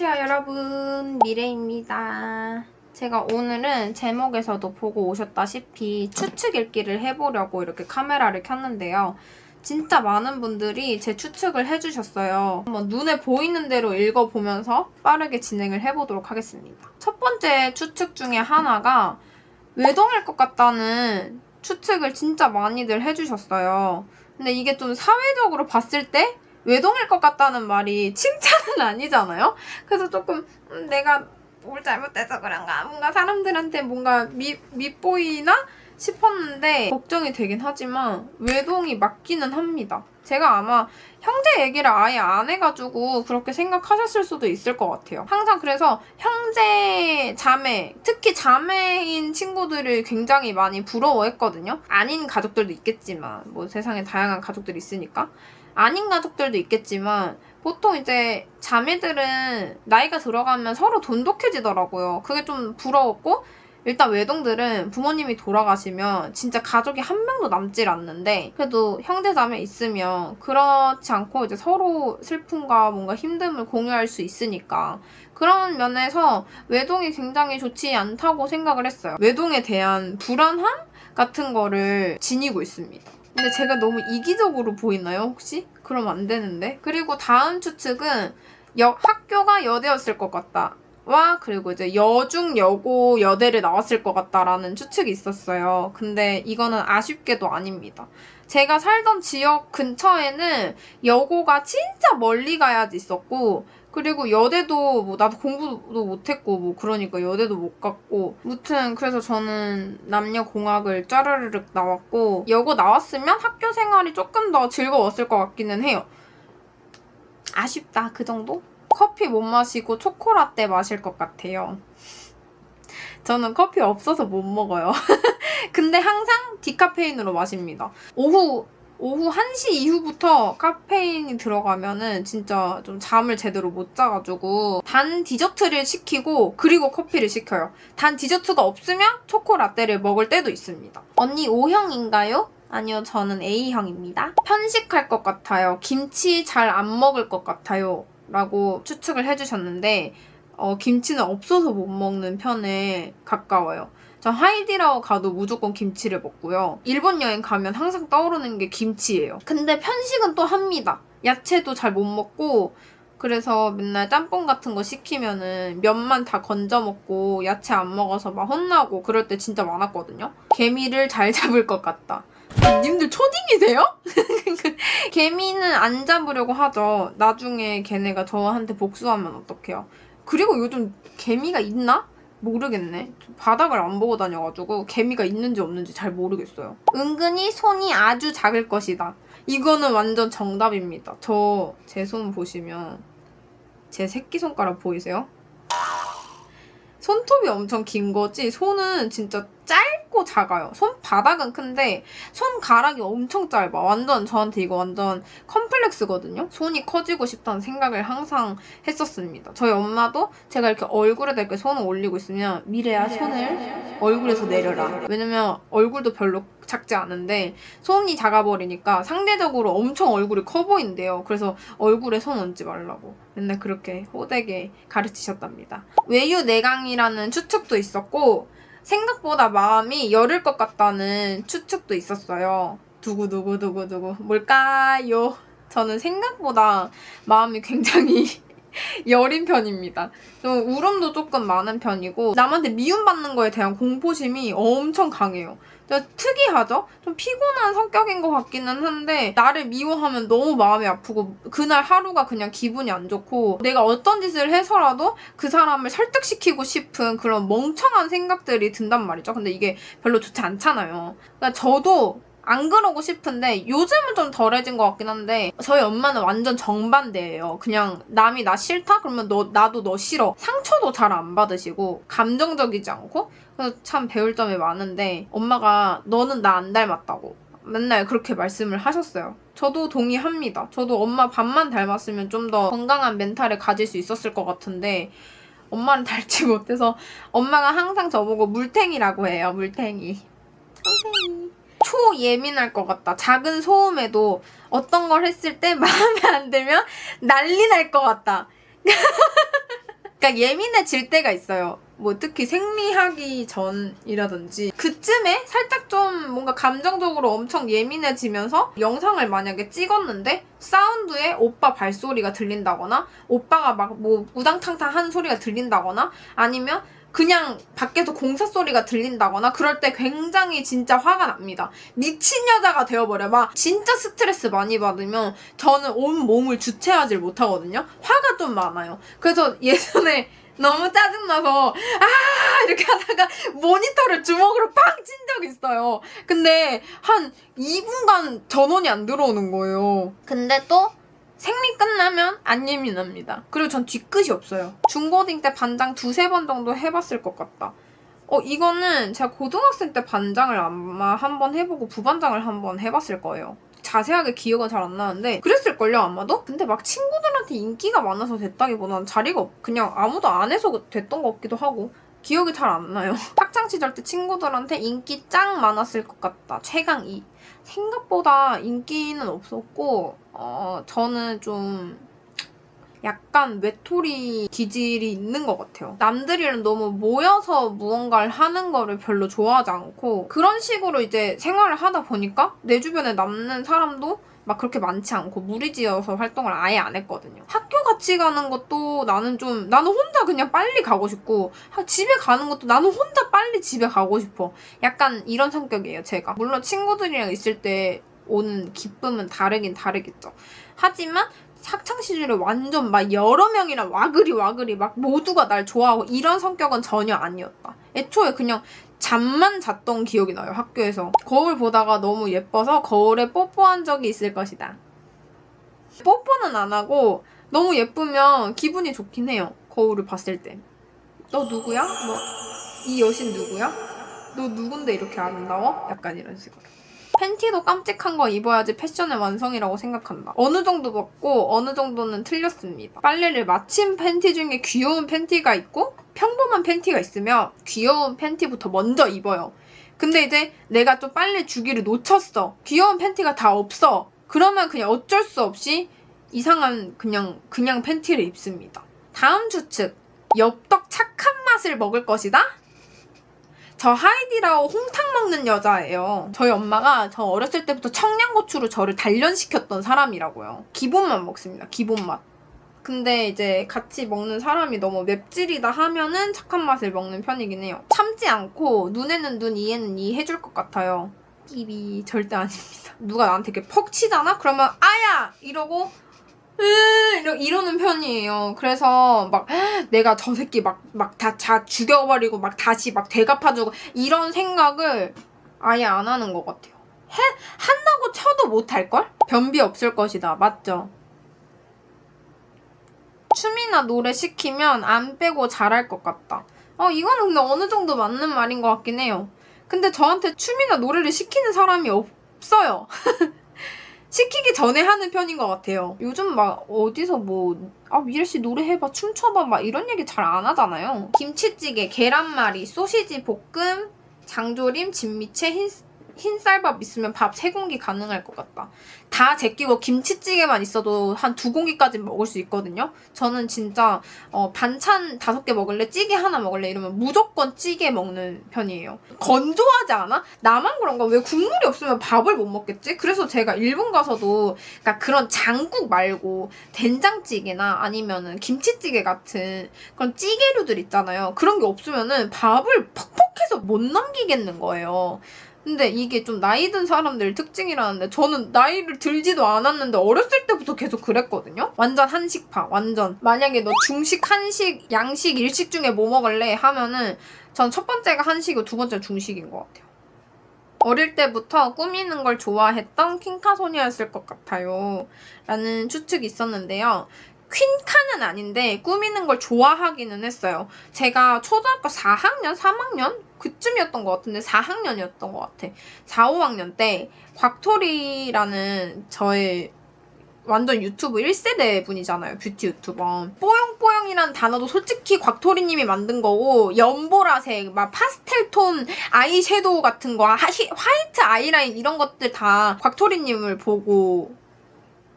안녕하세요 여러분. 미래입니다. 제가 오늘은 제목에서도 보고 오셨다시피 추측 읽기를 해보려고 이렇게 카메라를 켰는데요. 진짜 많은 분들이 제 추측을 해주셨어요. 한번 눈에 보이는 대로 읽어보면서 빠르게 진행을 해보도록 하겠습니다. 첫 번째 추측 중에 하나가 외동일 것 같다는 추측을 진짜 많이들 해주셨어요. 근데 이게 좀 사회적으로 봤을 때 외동일 것 같다는 말이 칭찬은 아니잖아요? 그래서 조금 음, 내가 뭘 잘못해서 그런가 뭔가 사람들한테 뭔가 미, 밉보이나 싶었는데 걱정이 되긴 하지만 외동이 맞기는 합니다. 제가 아마 형제 얘기를 아예 안 해가지고 그렇게 생각하셨을 수도 있을 것 같아요. 항상 그래서 형제, 자매, 특히 자매인 친구들을 굉장히 많이 부러워했거든요. 아닌 가족들도 있겠지만 뭐 세상에 다양한 가족들이 있으니까 아닌 가족들도 있겠지만 보통 이제 자매들은 나이가 들어가면 서로 돈독해지더라고요. 그게 좀 부러웠고 일단 외동들은 부모님이 돌아가시면 진짜 가족이 한 명도 남질 않는데 그래도 형제자매 있으면 그렇지 않고 이제 서로 슬픔과 뭔가 힘듦을 공유할 수 있으니까 그런 면에서 외동이 굉장히 좋지 않다고 생각을 했어요. 외동에 대한 불안함 같은 거를 지니고 있습니다. 근데 제가 너무 이기적으로 보이나요, 혹시? 그럼 안 되는데. 그리고 다음 추측은 여, 학교가 여대였을 것 같다. 와 그리고 이제 여중 여고 여대를 나왔을 것 같다라는 추측이 있었어요. 근데 이거는 아쉽게도 아닙니다. 제가 살던 지역 근처에는 여고가 진짜 멀리 가야지 있었고 그리고 여대도 뭐 나도 공부도 못했고 뭐 그러니까 여대도 못 갔고 무튼 그래서 저는 남녀 공학을 짜르르륵 나왔고 여고 나왔으면 학교 생활이 조금 더 즐거웠을 것 같기는 해요. 아쉽다 그 정도? 커피 못 마시고 초코라떼 마실 것 같아요. 저는 커피 없어서 못 먹어요. 근데 항상 디카페인으로 마십니다. 오후 오후 1시 이후부터 카페인이 들어가면은 진짜 좀 잠을 제대로 못 자가지고 단 디저트를 시키고 그리고 커피를 시켜요. 단 디저트가 없으면 초코라떼를 먹을 때도 있습니다. 언니 O형인가요? 아니요, 저는 A형입니다. 편식할 것 같아요. 김치 잘 안 먹을 것 같아요. 라고 추측을 해주셨는데, 어, 김치는 없어서 못 먹는 편에 가까워요. 저 하이디라오 가도 무조건 김치를 먹고요. 일본 여행 가면 항상 떠오르는 게 김치예요. 근데 편식은 또 합니다. 야채도 잘 못 먹고, 그래서 맨날 짬뽕 같은 거 시키면은 면만 다 건져 먹고 야채 안 먹어서 막 혼나고 그럴 때 진짜 많았거든요. 개미를 잘 잡을 것 같다. 님들 초딩이세요? 개미는 안 잡으려고 하죠. 나중에 걔네가 저한테 복수하면 어떡해요. 그리고 요즘 개미가 있나? 모르겠네. 바닥을 안 보고 다녀가지고 개미가 있는지 없는지 잘 모르겠어요. 은근히 손이 아주 작을 것이다. 이거는 완전 정답입니다. 저 제 손 보시면 제 새끼손가락 보이세요? 손톱이 엄청 긴 거지 손은 진짜 짧고 작아요. 손바닥은 큰데 손가락이 엄청 짧아. 완전 저한테 이거 완전 컴플렉스거든요. 손이 커지고 싶다는 생각을 항상 했었습니다. 저희 엄마도 제가 이렇게 얼굴에다 이렇게 손을 올리고 있으면 미래야 손을 얼굴에서 내려라. 왜냐면 얼굴도 별로 작지 않은데 손이 작아버리니까 상대적으로 엄청 얼굴이 커 보인대요. 그래서 얼굴에 손 얹지 말라고 맨날 그렇게 호되게 가르치셨답니다. 외유 내강이라는 추측도 있었고 생각보다 마음이 여릴 것 같다는 추측도 있었어요. 두구두구두구두구 뭘까요? 저는 생각보다 마음이 굉장히 여린 편입니다. 좀 울음도 조금 많은 편이고 남한테 미움받는 거에 대한 공포심이 엄청 강해요. 특이하죠? 좀 피곤한 성격인 것 같기는 한데 나를 미워하면 너무 마음이 아프고 그날 하루가 그냥 기분이 안 좋고 내가 어떤 짓을 해서라도 그 사람을 설득시키고 싶은 그런 멍청한 생각들이 든단 말이죠. 근데 이게 별로 좋지 않잖아요. 그러니까 저도 안 그러고 싶은데 요즘은 좀 덜해진 것 같긴 한데 저희 엄마는 완전 정반대예요. 그냥 남이 나 싫다? 그러면 너 나도 너 싫어. 상처도 잘 안 받으시고 감정적이지 않고 그래서 참 배울 점이 많은데 엄마가 너는 나 안 닮았다고 맨날 그렇게 말씀을 하셨어요. 저도 동의합니다. 저도 엄마 반만 닮았으면 좀 더 건강한 멘탈을 가질 수 있었을 것 같은데 엄마는 닮지 못해서 엄마가 항상 저보고 물탱이라고 해요. 물탱이. 선생님. 초예민할 것 같다. 작은 소음에도 어떤 걸 했을 때 마음에 안 들면 난리 날 것 같다. 그러니까 예민해질 때가 있어요. 뭐 특히 생리하기 전이라든지 그쯤에 살짝 좀 뭔가 감정적으로 엄청 예민해지면서 영상을 만약에 찍었는데 사운드에 오빠 발소리가 들린다거나 오빠가 막 뭐 우당탕탕 하는 소리가 들린다거나 아니면 그냥 밖에서 공사 소리가 들린다거나 그럴 때 굉장히 진짜 화가 납니다. 미친 여자가 되어버려. 막 진짜 스트레스 많이 받으면 저는 온 몸을 주체하지 못하거든요. 화가 좀 많아요. 그래서 예전에 너무 짜증나서 아 이렇게 하다가 모니터를 주먹으로 팡 친 적 있어요. 근데 한 2분간 전원이 안 들어오는 거예요. 근데 또 생리 끝나면 안 예민합니다. 그리고 전 뒤끝이 없어요. 중고딩 때 반장 두세 번 정도 해봤을 것 같다. 어, 이거는 제가 고등학생 때 반장을 아마 한 번 해보고 부반장을 한 번 해봤을 거예요. 자세하게 기억은 잘 안 나는데 그랬을걸요 아마도? 근데 막 친구들한테 인기가 많아서 됐다기보다는 자리가 없, 그냥 아무도 안 해서 됐던 것 같기도 하고 기억이 잘 안 나요. 학창 시절 때 친구들한테 인기 짱 많았을 것 같다. 최강 2. 생각보다 인기는 없었고 어, 저는 좀 약간 외톨이 기질이 있는 것 같아요. 남들이랑 너무 모여서 무언가를 하는 거를 별로 좋아하지 않고 그런 식으로 이제 생활을 하다 보니까 내 주변에 남는 사람도 막 그렇게 많지 않고 무리지어서 활동을 아예 안 했거든요. 학교 같이 가는 것도 나는 좀 나는 혼자 그냥 빨리 가고 싶고 하- 집에 가는 것도 나는 혼자 빨리 집에 가고 싶어. 약간 이런 성격이에요, 제가. 물론 친구들이랑 있을 때 오는 기쁨은 다르긴 다르겠죠. 하지만 학창 시절에 완전 막 여러 명이랑 와그리 와그리 막 모두가 날 좋아하고 이런 성격은 전혀 아니었다. 애초에 그냥 잠만 잤던 기억이 나요, 학교에서. 거울 보다가 너무 예뻐서 거울에 뽀뽀한 적이 있을 것이다. 뽀뽀는 안 하고 너무 예쁘면 기분이 좋긴 해요. 거울을 봤을 때. 너 누구야? 뭐, 이 여신 누구야? 너 누군데 이렇게 아름다워? 약간 이런 식으로. 팬티도 깜찍한 거 입어야지 패션의 완성이라고 생각한다. 어느 정도 맞고 어느 정도는 틀렸습니다. 빨래를 마친 팬티 중에 귀여운 팬티가 있고 평범한 팬티가 있으면 귀여운 팬티부터 먼저 입어요. 근데 이제 내가 좀 빨래 주기를 놓쳤어. 귀여운 팬티가 다 없어. 그러면 그냥 어쩔 수 없이 이상한 그냥 그냥 팬티를 입습니다. 다음 추측. 엽떡 착한 맛을 먹을 것이다? 저 하이디라오 홍탕 먹는 여자예요. 저희 엄마가 저 어렸을 때부터 청양고추로 저를 단련시켰던 사람이라고요. 기본만 먹습니다. 기본맛. 근데 이제 같이 먹는 사람이 너무 맵찔이다 하면은 착한 맛을 먹는 편이긴 해요. 참지 않고 눈에는 눈, 이에는 이 해줄 것 같아요. 삐비 절대 아닙니다. 누가 나한테 이렇게 퍽 치잖아? 그러면 아야! 이러고 으 이러, 이러는 편이에요. 그래서 막 내가 저 새끼 막 막 다 자 죽여버리고 막 다시 막 되갚아주고 이런 생각을 아예 안 하는 것 같아요. 해 한다고 쳐도 못할 걸? 변비 없을 것이다. 맞죠? 춤이나 노래 시키면 안 빼고 잘할 것 같다. 어 이거는 근데 어느 정도 맞는 말인 것 같긴 해요. 근데 저한테 춤이나 노래를 시키는 사람이 없어요. 시키기 전에 하는 편인 것 같아요. 요즘 막 어디서 뭐, 아, 미래씨 노래해봐, 춤춰봐, 막 이런 얘기 잘 안 하잖아요. 김치찌개, 계란말이, 소시지 볶음, 장조림, 진미채, 흰, 흰쌀밥 있으면 밥 세 공기 가능할 것 같다. 다 제끼고 김치찌개만 있어도 한 두 공기까지 먹을 수 있거든요. 저는 진짜 어, 반찬 다섯 개 먹을래, 찌개 하나 먹을래 이러면 무조건 찌개 먹는 편이에요. 건조하지 않아? 나만 그런가? 왜 국물이 없으면 밥을 못 먹겠지? 그래서 제가 일본 가서도 그러니까 그런 장국 말고 된장찌개나 아니면은 김치찌개 같은 그런 찌개류들 있잖아요. 그런 게 없으면은 밥을 퍽퍽해서 못 넘기겠는 거예요. 근데 이게 좀 나이 든 사람들 특징이라는데 저는 나이를 들지도 않았는데 어렸을 때부터 계속 그랬거든요. 완전 한식파, 완전. 만약에 너 중식, 한식, 양식, 일식 중에 뭐 먹을래 하면은 전 첫 번째가 한식이고 두 번째가 중식인 것 같아요. 어릴 때부터 꾸미는 걸 좋아했던 퀸카 소녀였을 것 같아요. 라는 추측이 있었는데요. 퀸카는 아닌데 꾸미는 걸 좋아하기는 했어요. 제가 초등학교 4학년, 3학년? 그쯤이었던 것 같은데 4학년이었던 것 같아. 4, 5학년 때 곽토리라는 저의 완전 유튜브 1세대 분이잖아요. 뷰티 유튜버. 뽀용뽀용이란 단어도 솔직히 곽토리님이 만든 거고 연보라색, 막 파스텔톤 아이섀도우 같은 거, 하시, 화이트 아이라인 이런 것들 다 곽토리님을 보고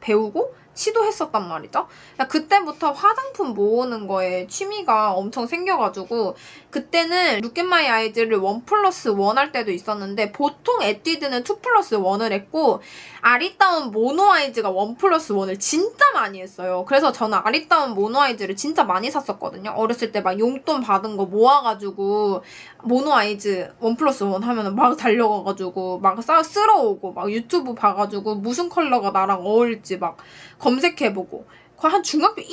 배우고 시도했었단 말이죠. 그때부터 화장품 모으는 거에 취미가 엄청 생겨가지고 그때는 룩앤마이 아이즈를 원 플러스 원 할 때도 있었는데 보통 에뛰드는 투 플러스 원을 했고 아리따운 모노 아이즈가 원 플러스 원을 진짜 많이 했어요. 그래서 저는 아리따운 모노 아이즈를 진짜 많이 샀었거든요. 어렸을 때 막 용돈 받은 거 모아가지고 모노 아이즈 원 플러스 원 하면은 막 달려가가지고 막 싸, 쓸어오고 막 유튜브 봐가지고 무슨 컬러가 나랑 어울릴지 막 검색해보고 한 중학교 1,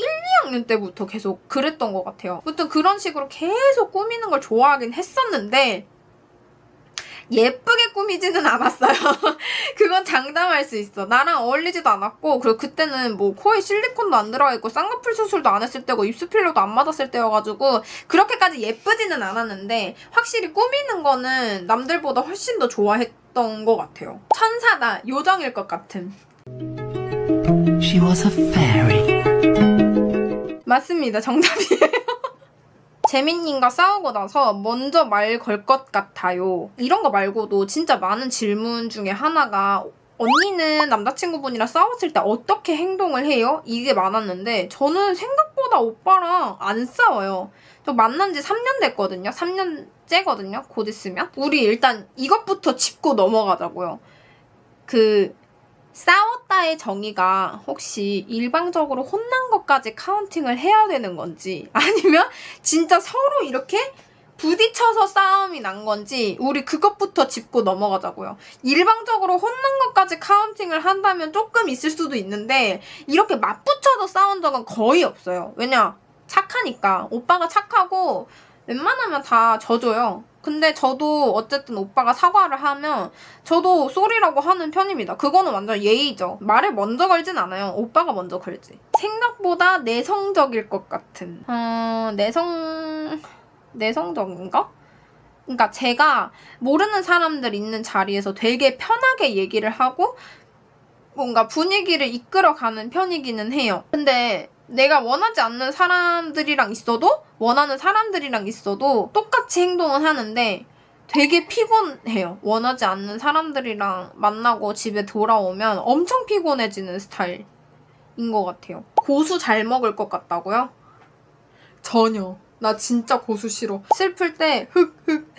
2학년 때부터 계속 그랬던 것 같아요. 아무튼 그런 식으로 계속 꾸미는 걸 좋아하긴 했었는데 예쁘게 꾸미지는 않았어요. 그건 장담할 수 있어. 나랑 어울리지도 않았고, 그리고 그때는 뭐 코에 실리콘도 안 들어가 있고, 쌍꺼풀 수술도 안 했을 때고, 입술 필러도 안 맞았을 때여가지고, 그렇게까지 예쁘지는 않았는데, 확실히 꾸미는 거는 남들보다 훨씬 더 좋아했던 것 같아요. 천사다. 요정일 것 같은. She was a fairy. 맞습니다. 정답이에요. 재민님과 싸우고 나서 먼저 말 걸 것 같아요. 이런 거 말고도 진짜 많은 질문 중에 하나가 언니는 남자친구분이랑 싸웠을 때 어떻게 행동을 해요? 이게 많았는데 저는 생각보다 오빠랑 안 싸워요. 저 만난 지 3년 됐거든요. 3년째거든요. 곧 있으면. 우리 일단 이것부터 짚고 넘어가자고요. 그 싸웠다의 정의가 혹시 일방적으로 혼난 것까지 카운팅을 해야 되는 건지 아니면 진짜 서로 이렇게 부딪혀서 싸움이 난 건지 우리 그것부터 짚고 넘어가자고요. 일방적으로 혼난 것까지 카운팅을 한다면 조금 있을 수도 있는데 이렇게 맞붙여서 싸운 적은 거의 없어요. 왜냐? 착하니까. 오빠가 착하고 웬만하면 다 져줘요. 근데 저도 어쨌든 오빠가 사과를 하면 저도 쏘리라고 하는 편입니다. 그거는 완전 예의죠. 말을 먼저 걸진 않아요. 오빠가 먼저 걸지. 생각보다 내성적일 것 같은. 어, 내성, 내성적인가? 그러니까 제가 모르는 사람들 있는 자리에서 되게 편하게 얘기를 하고 뭔가 분위기를 이끌어가는 편이기는 해요. 근데 내가 원하지 않는 사람들이랑 있어도 원하는 사람들이랑 있어도 똑같이 행동을 하는데 되게 피곤해요. 원하지 않는 사람들이랑 만나고 집에 돌아오면 엄청 피곤해지는 스타일인 것 같아요. 고수 잘 먹을 것 같다고요? 전혀. 나 진짜 고수 싫어. 슬플 때 흑흑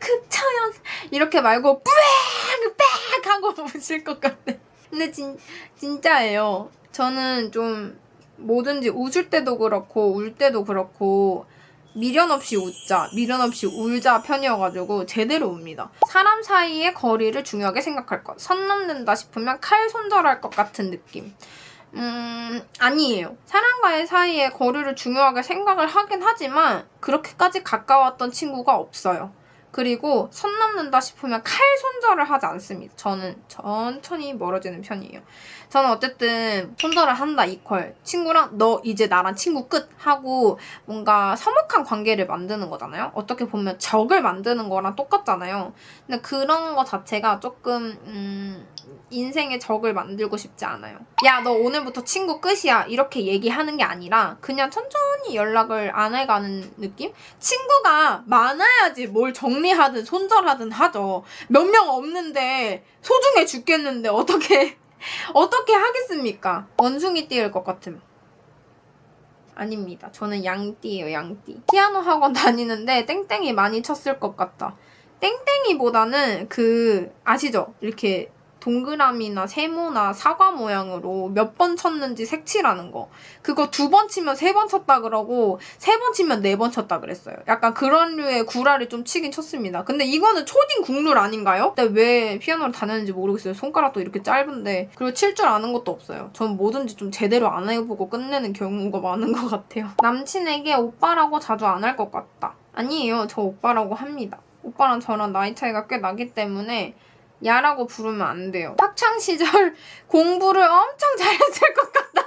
흑차연 이렇게 말고 뿌액 하고 우실 것 같아. 근데 진 진짜예요. 저는 좀 뭐든지 웃을 때도 그렇고 울 때도 그렇고 미련 없이 웃자, 미련 없이 울자 편이어가지고 제대로 웁니다. 사람 사이의 거리를 중요하게 생각할 것. 선 넘는다 싶으면 칼 손절할 것 같은 느낌. 음, 아니에요. 사람과의 사이의 거리를 중요하게 생각을 하긴 하지만 그렇게까지 가까웠던 친구가 없어요. 그리고 선 넘는다 싶으면 칼 손절을 하지 않습니다. 저는 천천히 멀어지는 편이에요. 저는 어쨌든 손절을 한다 이퀄 친구랑 너 이제 나랑 친구 끝 하고 뭔가 서먹한 관계를 만드는 거잖아요. 어떻게 보면 적을 만드는 거랑 똑같잖아요. 근데 그런 거 자체가 조금 음, 인생의 적을 만들고 싶지 않아요. 야 너 오늘부터 친구 끝이야 이렇게 얘기하는 게 아니라 그냥 천천히 연락을 안 해가는 느낌? 친구가 많아야지 뭘 정리하든 손절하든 하죠. 몇 명 없는데 소중해 죽겠는데 어떻게 어떻게 하겠습니까? 원숭이 띠일 것 같음. 아닙니다. 저는 양띠예요, 양띠. 피아노 학원 다니는데 땡땡이 많이 쳤을 것 같다. 땡땡이보다는 그 아시죠? 이렇게 동그라미나 세모나 사과 모양으로 몇 번 쳤는지 색칠하는 거. 그거 두 번 치면 세 번 쳤다 그러고 세 번 치면 네 번 쳤다 그랬어요. 약간 그런 류의 구라를 좀 치긴 쳤습니다. 근데 이거는 초딩 국룰 아닌가요? 근데 왜 피아노를 다녔는지 모르겠어요. 손가락도 이렇게 짧은데 그리고 칠 줄 아는 것도 없어요. 전 뭐든지 좀 제대로 안 해보고 끝내는 경우가 많은 것 같아요. 남친에게 오빠라고 자주 안 할 것 같다. 아니에요. 저 오빠라고 합니다. 오빠랑 저랑 나이 차이가 꽤 나기 때문에 야라고 부르면 안 돼요. 학창 시절 공부를 엄청 잘했을 것 같다.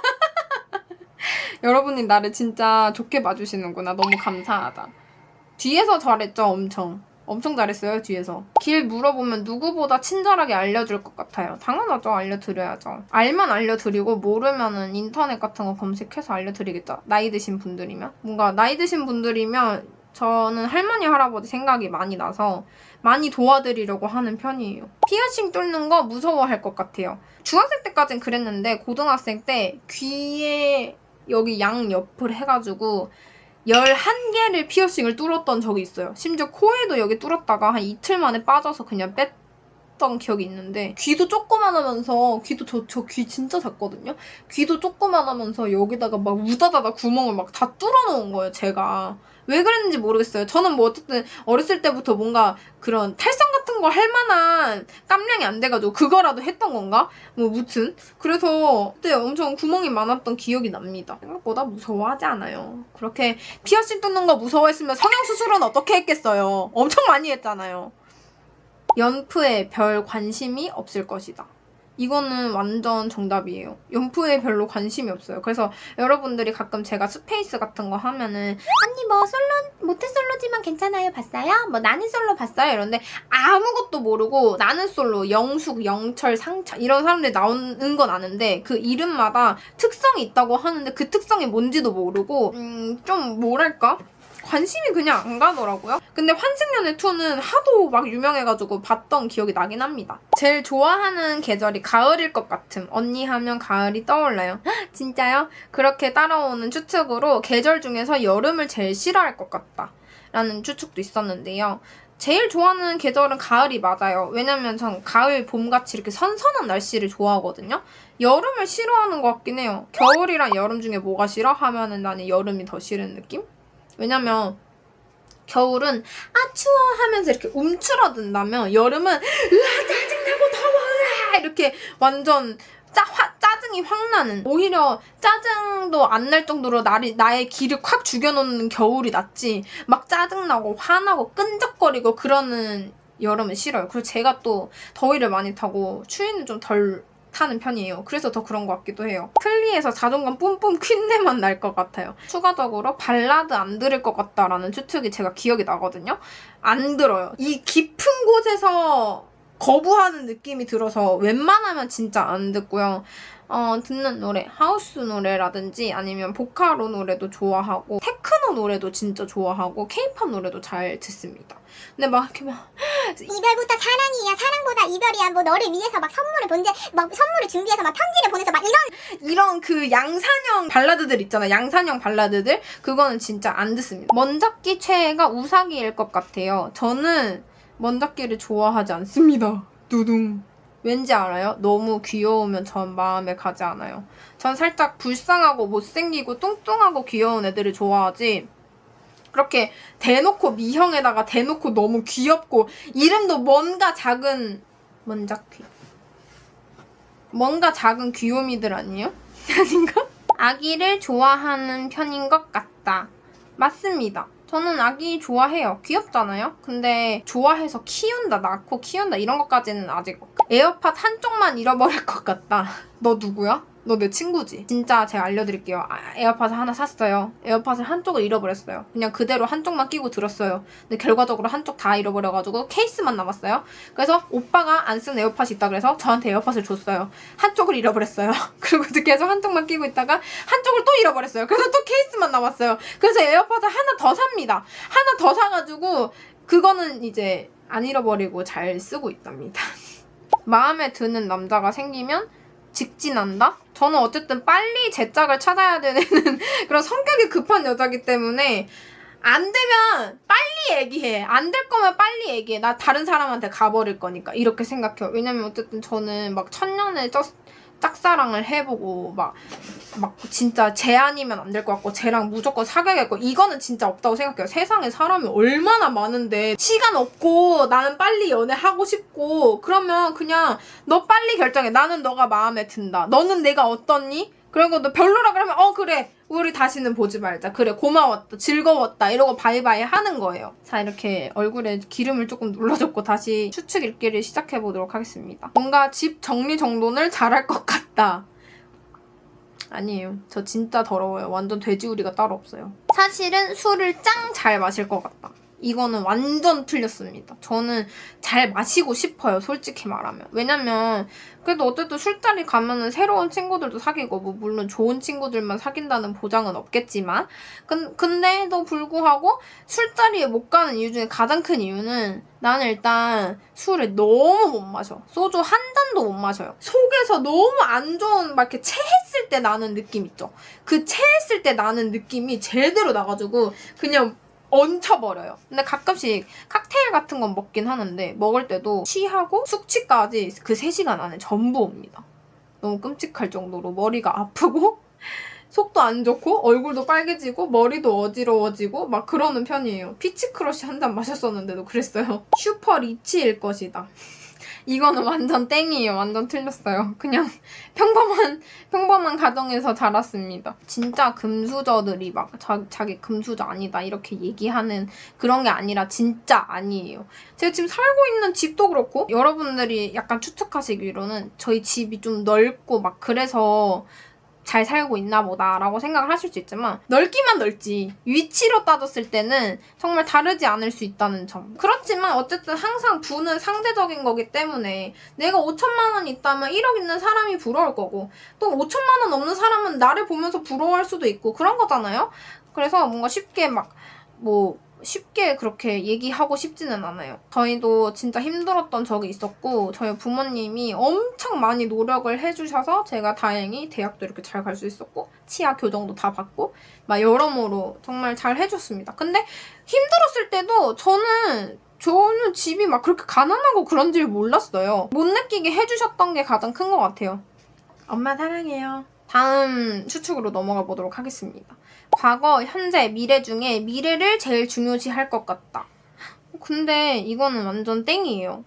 여러분이 나를 진짜 좋게 봐주시는구나. 너무 감사하다. 뒤에서 잘했죠, 엄청. 엄청 잘했어요, 뒤에서. 길 물어보면 누구보다 친절하게 알려줄 것 같아요. 당연하죠, 알려드려야죠. 알면 알려드리고, 모르면은 인터넷 같은 거 검색해서 알려드리겠죠. 나이 드신 분들이면. 뭔가 나이 드신 분들이면 저는 할머니, 할아버지 생각이 많이 나서 많이 도와드리려고 하는 편이에요. 피어싱 뚫는 거 무서워할 것 같아요. 중학생 때까진 그랬는데 고등학생 때 귀에 여기 양 옆을 해가지고 11개를 피어싱을 뚫었던 적이 있어요. 심지어 코에도 여기 뚫었다가 한 이틀 만에 빠져서 그냥 뺐던 기억이 있는데 귀도 조그만 하면서 귀도 저 저 귀 진짜 작거든요. 귀도 조그만 하면서 여기다가 막 우다다다 구멍을 막 다 뚫어 놓은 거예요. 제가 왜 그랬는지 모르겠어요. 저는 뭐 어쨌든 어렸을 때부터 뭔가 그런 탈성 같은 거 할 만한 깜냥이 안 돼가지고 그거라도 했던 건가? 뭐 무튼 그래서 그때 엄청 구멍이 많았던 기억이 납니다. 생각보다 무서워하지 않아요. 그렇게 피어싱 뚫는 거 무서워했으면 성형 수술은 어떻게 했겠어요? 엄청 많이 했잖아요. 연프에 별 관심이 없을 것이다. 이거는 완전 정답이에요. 연프에 별로 관심이 없어요. 그래서 여러분들이 가끔 제가 스페이스 같은 거 하면은 언니 뭐 솔로 모태 솔로지만 괜찮아요 봤어요? 뭐 나는 솔로 봤어요? 이런데 아무것도 모르고 나는 솔로 영숙 영철 상철 이런 사람들이 나오는 건 아는데 그 이름마다 특성이 있다고 하는데 그 특성이 뭔지도 모르고 음 좀 뭐랄까 관심이 그냥 안 가더라고요. 근데 환승연애 2는 하도 막 유명해가지고 봤던 기억이 나긴 합니다. 제일 좋아하는 계절이 가을일 것 같음. 언니 하면 가을이 떠올라요. 헉, 진짜요? 그렇게 따라오는 추측으로 계절 중에서 여름을 제일 싫어할 것 같다. 라는 추측도 있었는데요. 제일 좋아하는 계절은 가을이 맞아요. 왜냐면 전 가을, 봄같이 이렇게 선선한 날씨를 좋아하거든요. 여름을 싫어하는 것 같긴 해요. 겨울이랑 여름 중에 뭐가 싫어? 하면은 나는 여름이 더 싫은 느낌? 왜냐면 겨울은 아 추워 하면서 이렇게 움츠러든다면 여름은 으아 짜증나고 더워 으아 이렇게 완전 짜, 화, 짜증이 확 나는. 오히려 짜증도 안 날 정도로 나를, 나의 기를 확 죽여놓는 겨울이 낫지. 막 짜증나고 화나고 끈적거리고 그러는 여름은 싫어요. 그리고 제가 또 더위를 많이 타고 추위는 좀 덜 타는 편이에요. 그래서 더 그런 것 같기도 해요. 플리에서 자존감 뿜뿜 퀸내만 날 것 같아요. 추가적으로 발라드 안 들을 것 같다라는 추측이 제가 기억이 나거든요. 안 들어요. 이 깊은 곳에서 거부하는 느낌이 들어서 웬만하면 진짜 안 듣고요. 어, 듣는 노래, 하우스 노래라든지 아니면 보카로 노래도 좋아하고 테크노 노래도 진짜 좋아하고 케이팝 노래도 잘 듣습니다. 근데 막 이렇게 막 이별부터 사랑이야 사랑보다 이별이야 뭐 너를 위해서 막 선물을 본제 막 선물을 준비해서 막 편지를 보내서 막 이런 이런 그 양산형 발라드들 있잖아. 양산형 발라드들. 그거는 진짜 안 듣습니다. 먼잡기 최애가 우사기일 것 같아요. 저는 먼잡기를 좋아하지 않습니다. 두둥. 왠지 알아요? 너무 귀여우면 전 마음에 가지 않아요. 전 살짝 불쌍하고 못생기고 뚱뚱하고 귀여운 애들을 좋아하지. 그렇게 대놓고 미형에다가 대놓고 너무 귀엽고 이름도 뭔가 작은 먼잡귀. 뭔가 작은 귀요미들 아니에요? 아닌가? 아기를 좋아하는 편인 것 같다. 맞습니다. 저는 아기 좋아해요. 귀엽잖아요? 근데 좋아해서 키운다, 낳고 키운다 이런 것까지는 아직 에어팟 한쪽만 잃어버릴 것 같다. 너 누구야? 너 내 친구지? 진짜 제가 알려드릴게요. 아, 에어팟을 하나 샀어요. 에어팟을 한쪽을 잃어버렸어요. 그냥 그대로 한쪽만 끼고 들었어요. 근데 결과적으로 한쪽 다 잃어버려가지고 케이스만 남았어요. 그래서 오빠가 안 쓴 에어팟이 있다 그래서 저한테 에어팟을 줬어요. 한쪽을 잃어버렸어요. 그리고 계속 한쪽만 끼고 있다가 한쪽을 또 잃어버렸어요. 그래서 또 케이스만 남았어요. 그래서 에어팟을 하나 더 삽니다. 하나 더 사가지고 그거는 이제 안 잃어버리고 잘 쓰고 있답니다. 마음에 드는 남자가 생기면 직진한다? 저는 어쨌든 빨리 제 짝을 찾아야 되는 그런 성격이 급한 여자기 때문에 안 되면 빨리 얘기해. 안 될 거면 빨리 얘기해. 나 다른 사람한테 가버릴 거니까. 이렇게 생각해요. 왜냐면 어쨌든 저는 막 천년의 짝, 짝사랑을 해보고 막, 막 진짜 쟤 아니면 안 될 것 같고 쟤랑 무조건 사귀어야겠고 이거는 진짜 없다고 생각해요. 세상에 사람이 얼마나 많은데 시간 없고 나는 빨리 연애하고 싶고 그러면 그냥 너 빨리 결정해. 나는 너가 마음에 든다. 너는 내가 어떻니? 그리고 너 별로라 그러면 어 그래. 우리 다시는 보지 말자. 그래 고마웠다 즐거웠다. 이러고 바이바이 하는 거예요. 자 이렇게 얼굴에 기름을 조금 눌러줬고 다시 추측 읽기를 시작해 보도록 하겠습니다. 뭔가 집 정리정돈을 잘할 것 같다. 아니에요. 저 진짜 더러워요. 완전 돼지우리가 따로 없어요. 사실은 술을 짱 잘 마실 것 같다 이거는 완전 틀렸습니다. 저는 잘 마시고 싶어요, 솔직히 말하면. 왜냐면, 그래도 어쨌든 술자리 가면은 새로운 친구들도 사귀고, 뭐, 물론 좋은 친구들만 사귄다는 보장은 없겠지만, 근, 근데도 불구하고 술자리에 못 가는 이유 중에 가장 큰 이유는 나는 일단 술을 너무 못 마셔. 소주 한 잔도 못 마셔요. 속에서 너무 안 좋은, 막 이렇게 체했을 때 나는 느낌 있죠. 그 체했을 때 나는 느낌이 제대로 나가지고, 그냥 얹혀버려요. 근데 가끔씩 칵테일 같은 건 먹긴 하는데 먹을 때도 취하고 숙취까지 그 3시간 안에 전부 옵니다. 너무 끔찍할 정도로 머리가 아프고 속도 안 좋고 얼굴도 빨개지고 머리도 어지러워지고 막 그러는 편이에요. 피치 크러쉬 한 잔 마셨었는데도 그랬어요. 슈퍼 리치일 것이다. 이거는 완전 땡이에요. 완전 틀렸어요. 그냥 평범한 평범한 가정에서 자랐습니다. 진짜 금수저들이 막 자, 자기 금수저 아니다 이렇게 얘기하는 그런 게 아니라 진짜 아니에요. 제가 지금 살고 있는 집도 그렇고 여러분들이 약간 추측하시기로는 저희 집이 좀 넓고 막 그래서 잘 살고 있나 보다라고 생각을 하실 수 있지만 넓기만 넓지 위치로 따졌을 때는 정말 다르지 않을 수 있다는 점. 그렇지만 어쨌든 항상 부는 상대적인 거기 때문에 내가 5천만 원 있다면 1억 있는 사람이 부러울 거고 또 5천만 원 없는 사람은 나를 보면서 부러워할 수도 있고 그런 거잖아요. 그래서 뭔가 쉽게 막 뭐 쉽게 그렇게 얘기하고 싶지는 않아요. 저희도 진짜 힘들었던 적이 있었고 저희 부모님이 엄청 많이 노력을 해주셔서 제가 다행히 대학도 이렇게 잘 갈 수 있었고 치아 교정도 다 받고 막 여러모로 정말 잘 해줬습니다. 근데 힘들었을 때도 저는 저는 집이 막 그렇게 가난하고 그런 줄 몰랐어요. 못 느끼게 해주셨던 게 가장 큰 것 같아요. 엄마 사랑해요. 다음 추측으로 넘어가 보도록 하겠습니다. 과거, 현재, 미래 중에 미래를 제일 중요시 할 것 같다. 근데 이거는 완전 땡이에요.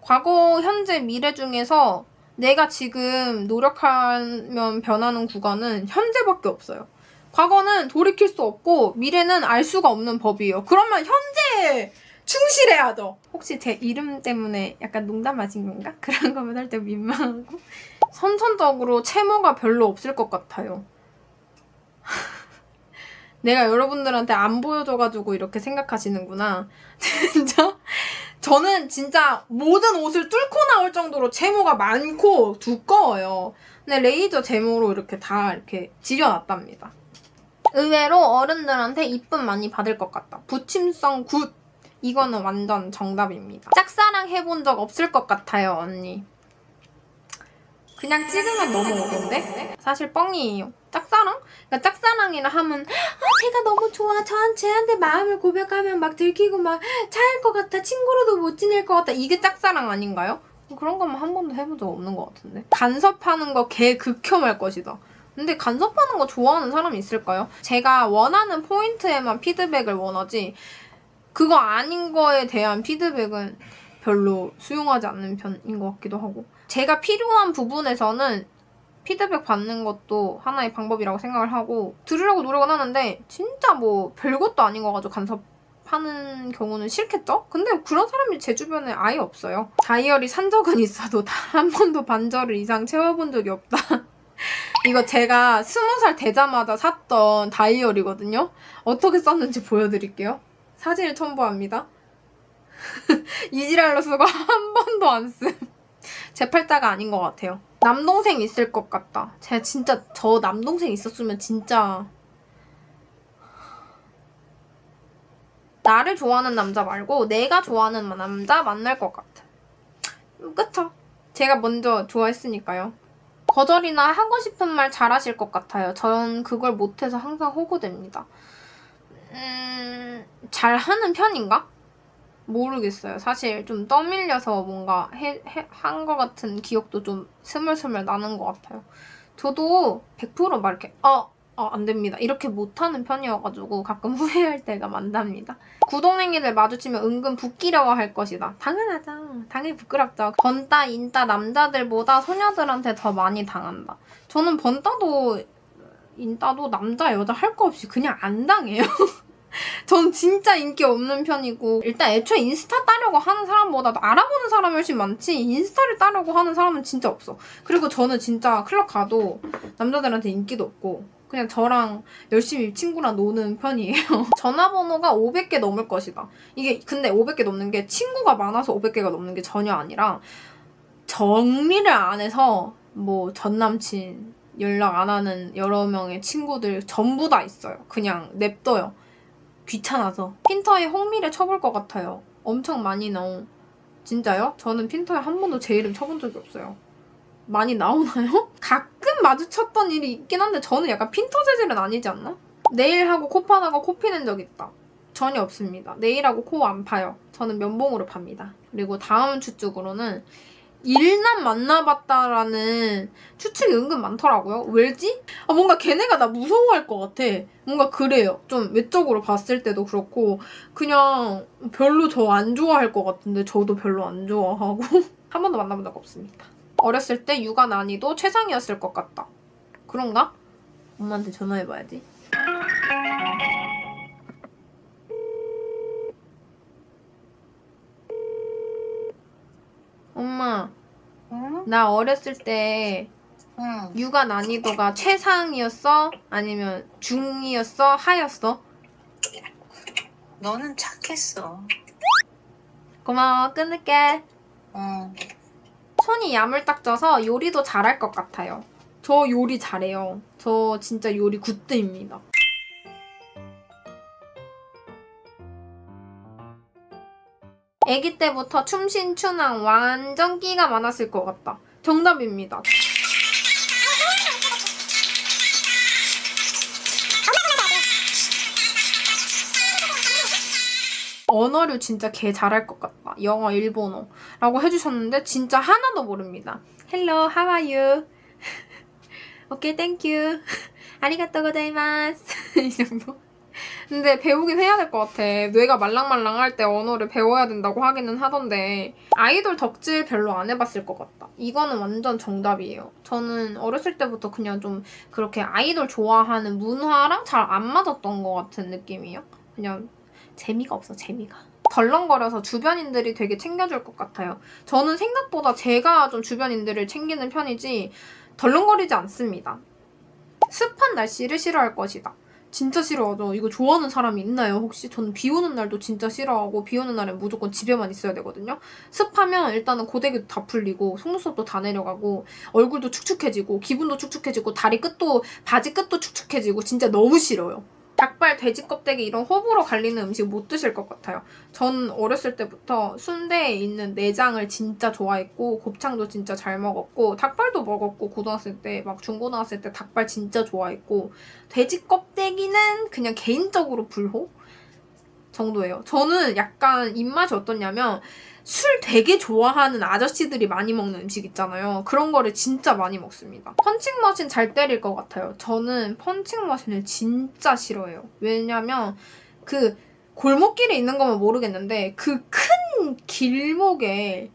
과거, 현재, 미래 중에서 내가 지금 노력하면 변하는 구간은 현재밖에 없어요. 과거는 돌이킬 수 없고 미래는 알 수가 없는 법이에요. 그러면 현재 충실해야죠. 혹시 제 이름 때문에 약간 농담하신 건가? 그런 거면 할 때 민망하고 선천적으로 채모가 별로 없을 것 같아요. 내가 여러분들한테 안 보여줘가지고 이렇게 생각하시는구나. 진짜? 저는 진짜 모든 옷을 뚫고 나올 정도로 제모가 많고 두꺼워요. 근데 레이저 제모로 이렇게 다 이렇게 지려놨답니다. 의외로 어른들한테 이쁨 많이 받을 것 같다. 부침성 굿! 이거는 완전 정답입니다. 짝사랑 해본 적 없을 것 같아요, 언니. 그냥 찍으면 너무 오던데? 사실 뻥이에요. 짝사랑? 그러니까 짝사랑이라 하면 아 제가 너무 좋아. 전 쟤한테 마음을 고백하면 막 들키고 막 차일 것 같아. 친구로도 못 지낼 것 같아. 이게 짝사랑 아닌가요? 그런 것만 한 번도 해본 적 없는 것 같은데. 간섭하는 거 개 극혐할 것이다. 근데 간섭하는 거 좋아하는 사람이 있을까요? 제가 원하는 포인트에만 피드백을 원하지 그거 아닌 거에 대한 피드백은 별로 수용하지 않는 편인 것 같기도 하고 제가 필요한 부분에서는 피드백 받는 것도 하나의 방법이라고 생각을 하고 들으려고 노력은 하는데 진짜 뭐 별것도 아닌 거 가지고 간섭하는 경우는 싫겠죠? 근데 그런 사람이 제 주변에 아예 없어요. 다이어리 산 적은 있어도 단 한 번도 반절을 이상 채워본 적이 없다. 이거 제가 스무 살 되자마자 샀던 다이어리거든요. 어떻게 썼는지 보여드릴게요. 사진을 첨부합니다. 이지랄로 쓰고 한 번도 안 쓴. 제 팔자가 아닌 것 같아요. 남동생 있을 것 같다. 제가 진짜 저 남동생 있었으면 진짜 나를 좋아하는 남자 말고 내가 좋아하는 남자 만날 것 같아. 음, 그쵸? 제가 먼저 좋아했으니까요. 거절이나 하고 싶은 말 잘하실 것 같아요. 전 그걸 못해서 항상 호구됩니다. 음, 잘 하는 편인가? 모르겠어요. 사실 좀 떠밀려서 뭔가 한것 같은 기억도 좀 스물스물 나는 것 같아요. 저도 100%막 이렇게 어, 어, 안 됩니다. 이렇게 못하는 편이어가지고 가끔 후회할 때가 많답니다. 구동행이를 마주치면 은근 붙기려고 할 것이다. 당연하죠. 당연히 부끄럽죠. 번따, 인따 남자들보다 소녀들한테 더 많이 당한다. 저는 번따도 인따도 남자, 여자 할 거 없이 그냥 안 당해요. 전 진짜 인기 없는 편이고 일단 애초에 인스타 따려고 하는 사람보다도 알아보는 사람이 훨씬 많지 인스타를 따려고 하는 사람은 진짜 없어. 그리고 저는 진짜 클럽 가도 남자들한테 인기도 없고 그냥 저랑 열심히 친구랑 노는 편이에요. 전화번호가 500개 넘을 것이다. 이게 근데 500개 넘는 게 친구가 많아서 500개가 넘는 게 전혀 아니라 정리를 안 해서 뭐 전남친 연락 안 하는 여러 명의 친구들 전부 다 있어요. 그냥 냅둬요. 귀찮아서. 핀터에 홍미를 쳐볼 것 같아요. 엄청 많이 나오. 진짜요? 저는 핀터에 한 번도 제 이름 쳐본 적이 없어요. 많이 나오나요? 가끔 마주쳤던 일이 있긴 한데 저는 약간 핀터 재질은 아니지 않나? 네일하고 코 파다가 코 피는 적 있다. 전혀 없습니다. 네일하고 코 안 파요. 저는 면봉으로 팝니다. 그리고 다음 추측으로는 일남 만나봤다라는 추측이 은근 많더라고요. 왜지? 아, 뭔가 걔네가 나 무서워할 것 같아. 뭔가 그래요. 좀 외적으로 봤을 때도 그렇고 그냥 별로 저 안 좋아할 것 같은데 저도 별로 안 좋아하고 한 번도 만나본 적 없습니다. 어렸을 때 육아 난이도 최상이었을 것 같다. 그런가? 엄마한테 전화해봐야지. 엄마, 응? 나 어렸을 때 응. 육아 난이도가 최상이었어? 아니면 중이었어? 하였어? 너는 착했어. 고마워, 끊을게. 응. 손이 야물딱져서 요리도 잘할 것 같아요. 저 요리 잘해요. 저 진짜 요리 굿드입니다. 아기 때부터 춤신 춘왕 완전 끼가 많았을 것 같다. 정답입니다. 언어류 진짜 개 잘할 것 같다. 영어, 일본어. 라고 해주셨는데 진짜 하나도 모릅니다. Hello, how are you? 오케이, 땡큐. 아리가또 고자이마스. 이 정도? 근데 배우긴 해야 될 것 같아. 뇌가 말랑말랑할 때 언어를 배워야 된다고 하기는 하던데 아이돌 덕질 별로 안 해봤을 것 같다. 이거는 완전 정답이에요. 저는 어렸을 때부터 그냥 좀 그렇게 아이돌 좋아하는 문화랑 잘 안 맞았던 것 같은 느낌이에요. 그냥 재미가 없어, 재미가. 덜렁거려서 주변인들이 되게 챙겨줄 것 같아요. 저는 생각보다 제가 좀 주변인들을 챙기는 편이지 덜렁거리지 않습니다. 습한 날씨를 싫어할 것이다. 진짜 싫어하죠. 이거 좋아하는 사람이 있나요? 혹시 저는 비 오는 날도 진짜 싫어하고 비 오는 날엔 무조건 집에만 있어야 되거든요. 습하면 일단은 고데기도 다 풀리고 속눈썹도 다 내려가고 얼굴도 축축해지고 기분도 축축해지고 다리 끝도 바지 끝도 축축해지고 진짜 너무 싫어요. 닭발, 돼지 껍데기 이런 호불호 갈리는 음식 못 드실 것 같아요. 전 어렸을 때부터 순대에 있는 내장을 진짜 좋아했고 곱창도 진짜 잘 먹었고 닭발도 먹었고 고등학생 때 막 중고등학생 때 닭발 진짜 좋아했고 돼지 껍데기는 그냥 개인적으로 불호 정도예요. 저는 약간 입맛이 어떻냐면 술 되게 좋아하는 아저씨들이 많이 먹는 음식 있잖아요. 그런 거를 진짜 많이 먹습니다. 펀칭머신 잘 때릴 것 같아요. 저는 펀칭머신을 진짜 싫어해요. 왜냐면 그 골목길에 있는 거면 모르겠는데 그 큰 길목에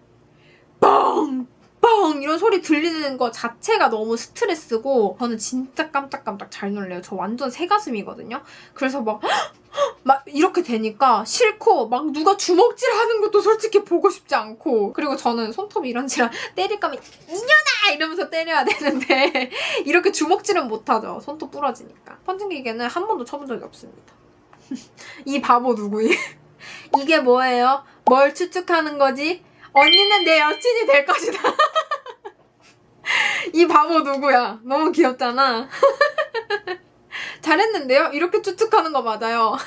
뻥! 뻥! 이런 소리 들리는 거 자체가 너무 스트레스고 저는 진짜 깜짝깜짝 잘 놀래요. 저 완전 새가슴이거든요. 그래서 막 막 이렇게 되니까 싫고 막 누가 주먹질 하는 것도 솔직히 보고 싶지 않고 그리고 저는 손톱 이런 지랑 때릴 거면 이년아 이러면서 때려야 되는데 이렇게 주먹질은 못하죠 손톱 부러지니까 펀칭기계는 한 번도 쳐본 적이 없습니다 이 바보 누구이 이게 뭐예요? 뭘 추측하는 거지? 언니는 내 여친이 될 것이다 이 바보 누구야 너무 귀엽잖아 잘했는데요? 이렇게 추측하는 거 맞아요.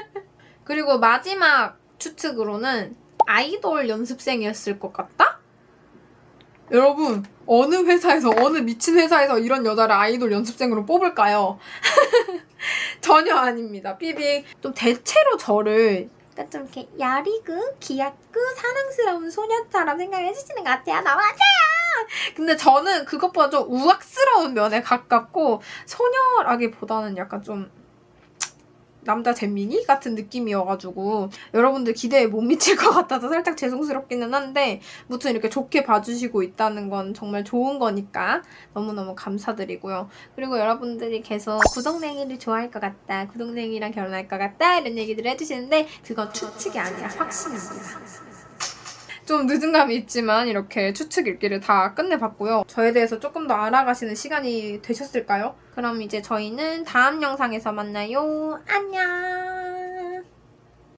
그리고 마지막 추측으로는 아이돌 연습생이었을 것 같다? 여러분, 어느 회사에서, 어느 미친 회사에서 이런 여자를 아이돌 연습생으로 뽑을까요? 전혀 아닙니다. 삐빅. 좀 대체로 저를 약간 좀 이렇게 야리고, 귀엽고, 사랑스러운 소녀처럼 생각해 주시는 것 같아요. 너무 맞아요! 근데 저는 그것보다 좀 우악스러운 면에 가깝고, 소녀라기보다는 약간 좀 남자 잼민이 같은 느낌이어가지고 여러분들 기대에 못 미칠 것 같아서 살짝 죄송스럽기는 한데 무튼 이렇게 좋게 봐주시고 있다는 건 정말 좋은 거니까 너무너무 감사드리고요. 그리고 여러분들이 계속 구동냉이를 좋아할 것 같다, 구동냉이랑 결혼할 것 같다 이런 얘기들을 해주시는데 그건 추측이 아니라 확신입니다. 좀 늦은 감이 있지만 이렇게 추측 읽기를 다 끝내봤고요. 저에 대해서 조금 더 알아가시는 시간이 되셨을까요? 그럼 이제 저희는 다음 영상에서 만나요. 안녕!